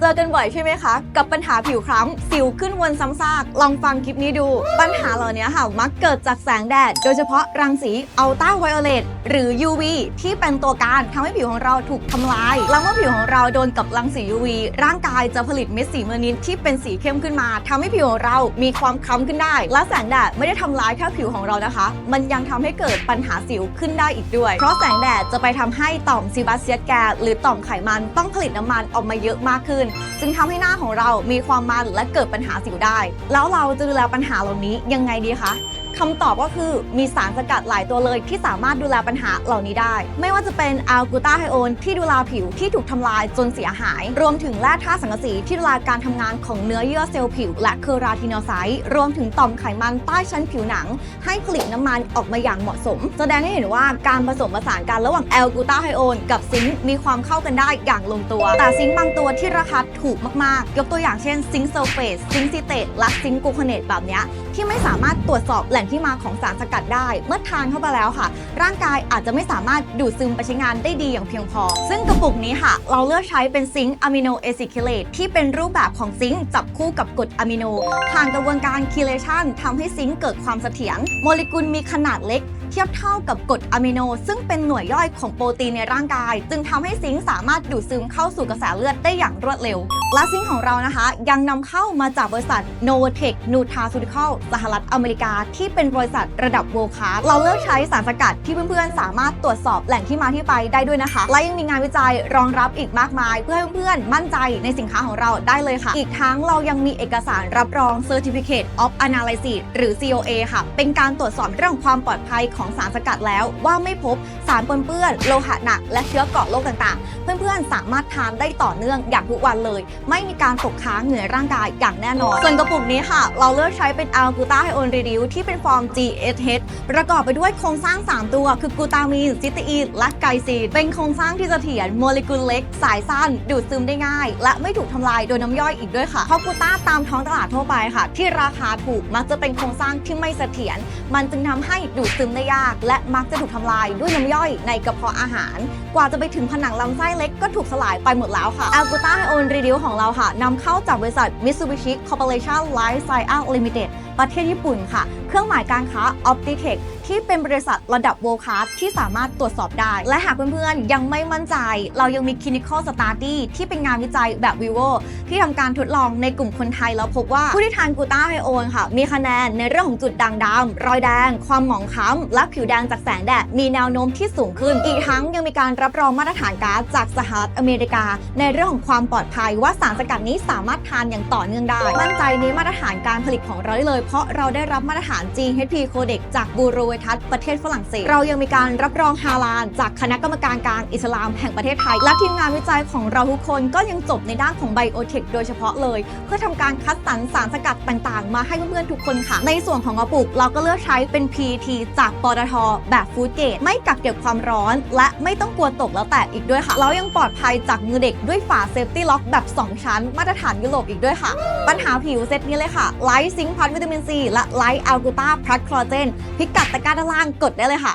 เจอกันบ่อยใช่ไหมคะ กับปัญหาผิวคล้ำสิวขึ้นวนซ้ำซาก ลองฟังคลิปนี้ดู ปัญหาเหล่านี้ค่ะ มักเกิดจากแสงแดด โดยเฉพาะรังสีอัลตราไวโอเลตหรือ UV ที่เป็นตัวการทำให้ผิวของเราถูกทำลาย แล้วเมื่อผิวของเราโดนกับรังสี UV ร่างกายจะผลิตเม็ดสีเมลานินที่เป็นสีเข้มขึ้นมาทำให้ผิวของเรามีความคล้ำขึ้นได้ และแสงแดดไม่ได้ทำลายแค่ผิวของเรานะคะ มันยังทำให้เกิดปัญหาสิวขึ้นได้อีกด้วย เพราะแสงแดดจะไปทำให้ต่อมซีบาสเซียสแกหรือต่อมไขมันต้องผลิตน้ำมันออกมาเยอะมากขึ้นจึงทำให้หน้าของเรามีความมันและเกิดปัญหาสิวได้ แล้วเราจะดูแลปัญหาเหล่านี้ยังไงดีคะ คำตอบก็คือมีสารสกัดหลายตัวเลย ที่สามารถดูแลปัญหาเหล่านี้ได้ ไม่ว่าจะเป็นอัลกูตาไฮโอนที่ดูแลผิวที่ถูกทำลายจนเสียหาย รวมถึงแร่ธาตุสังกะสีที่ดูแลการทำงานของเนื้อเยื่อเซลล์ผิว และเคราตินอไซต์รวมถึงต่อมไขมันใต้ชั้นผิวหนัง ให้ผลิตน้ำมันออกมาอย่างเหมาะสม แสดงให้เห็นว่าการผสมผสานกันระหว่างแอลกูตาไฮโอนกับซิงค์มีความเข้ากันได้อย่างลงตัว แต่ซิงค์บางตัวที่ราคาถูกมากๆ ยกตัวอย่างเช่นซิงค์เซลเฟสซิงค์ซิเตตและซิงค์กูคเนตแบบนี้ ที่ไม่สามารถตรวจสอบแหล่งที่มาของสารสกัดได้ เมื่อทานเข้าไปแล้วค่ะ ร่างกายอาจจะไม่สามารถดูดซึมไปใช้งานได้ดีอย่างเพียงพอ ซึ่งกระปุกนี้ค่ะ เราเลือกใช้เป็นซิงค์อะมิโนเอซิคิเลตที่เป็นรูปแบบของซิงค์จับคู่กับกรดอะมิโนผ่านกระบวนการคีเลชันทำให้ซิงค์เกิดความเสถียรโมเลกุลมีขนาดเล็กเทียบเท่ากับกรดอะมิโน ซึ่งเป็นหน่วยย่อยของโปรตีนในร่างกาย จึงทำให้ซิงค์สามารถดูดซึมเข้าสู่กระแสเลือดได้อย่างรวดเร็ว และซิงค์ของเรานะคะ ยังนำเข้ามาจากบริษัท Novotech Nutraceutical สหรัฐอเมริกา ที่เป็นบริษัทระดับ world class เราเลือกใช้สารสกัดที่เพื่อนๆ สามารถตรวจสอบแหล่งที่มาที่ไปได้ด้วยนะคะ และยังมีงานวิจัยรองรับอีกมากมาย เพื่อให้เพื่อนๆมั่นใจในสินค้าของเราได้เลยค่ะ อีกทั้งเรายังมีเอกสารรับรอง Certificate of Analysis หรือ COA ค่ะ เป็นการตรวจสอบเรื่องความปลอดภัยของของสารสกัดแล้วว่าไม่พบสารปนเปื้อนโลหะหนัก และเชื้อเกราะโรคต่างๆ เพื่อนๆ สามารถทานได้ต่อเนื่องอย่างทุกวันเลย ไม่มีการตกค้างเหนื่อยร่างกายอย่างแน่นอน ส่วนกระปุกนี้ค่ะ เราเลือกใช้เป็นอัลกูตาไฮโอนรีดิวที่เป็นฟอร์ม GSH ประกอบไปด้วยโครงสร้าง 3 ตัว คือกูตามีนซิตอีนและไกซีนเป็นโครงสร้างที่เสถียรโมเลกุลเล็ก สายสั้น ดูดซึมได้ง่าย และไม่ถูกทำลายโดยน้ำย่อยอีกด้วยค่ะเพราะกูตาตามท้องตลาดทั่วไปค่ะ ที่ราคาถูกมักจะเป็นโครงสร้างที่ไม่เสถียรมันจึงทำให้ดูดซึมได้ยาก และมักจะถูกทำลายด้วยน้ำย่อยในกระเพาะอาหาร กว่าจะไปถึงผนังลำไส้เล็กก็ถูกสลายไปหมดแล้วค่ะอัลกูตาไฮโอนรีดิวของเราค่ะนำเข้าจากบริษัท Mitsubishi Corporation Life Science Limited ประเทศญี่ปุ่นค่ะเครื่องหมายการค้า Optitech ที่เป็นบริษัทระดับ World Class ที่สามารถตรวจสอบได้ และหากเพื่อนๆ ยังไม่มั่นใจ เรายังมี Clinical Study ที่เป็นงานวิจัยแบบ Vivo ที่ทำการทดลองในกลุ่มคนไทยแล้วพบว่าผู้ที่ทานกูต้าไฮโอนค่ะ มีคะแนนในเรื่องของจุดด่างดำรอยแดง ความหมองคล้ำและผิวแดงจากแสงแดดมีแนวโน้มที่สูงขึ้น อีกทั้งยังมีการรับรองมาตรฐานก๊าซจากสหรัฐอเมริกา ในเรื่องของความปลอดภัยว่าสารสกัดนี้สามารถทานอย่างต่อเนื่องได้ มั่นใจในมาตรฐานการผลิตของเราได้เลย เพราะเราได้รับมาตรฐาน GHP Codex จากบูโรเวทัสประเทศฝรั่งเศส เรายังมีการรับรองฮาลาลจากคณะกรรมการกลางอิสลามแห่งประเทศไทย และทีมงานวิจัยของเราทุกคนก็ยังจบในด้านของไบโอเทคโดยเฉพาะเลย เพื่อทำการคัดสรรสารสกัดต่างๆ มาให้เพื่อนๆทุกคนค่ะ ในส่วนของกระปุกเราก็เลือกใช้เป็น PET จากปตทแบบฟูดเกรดไม่กักเก็บความร้อน และไม่ต้องกลัวตกแล้วแตกอีกด้วยค่ะแล้วยังปลอดภัยจากมือเด็กด้วยฝาเซฟตี้ล็อกแบบ 2 ชั้น มาตรฐานยุโรปอีกด้วยค่ะ ปัญหาผิวเซตนี้เลยค่ะไลท์ซิงค์พัทวิตามินซีและไลท์อัลกูตาพลัสคลอเจนพิกัดตะกร้าด้านล่างกดได้เลยค่ะ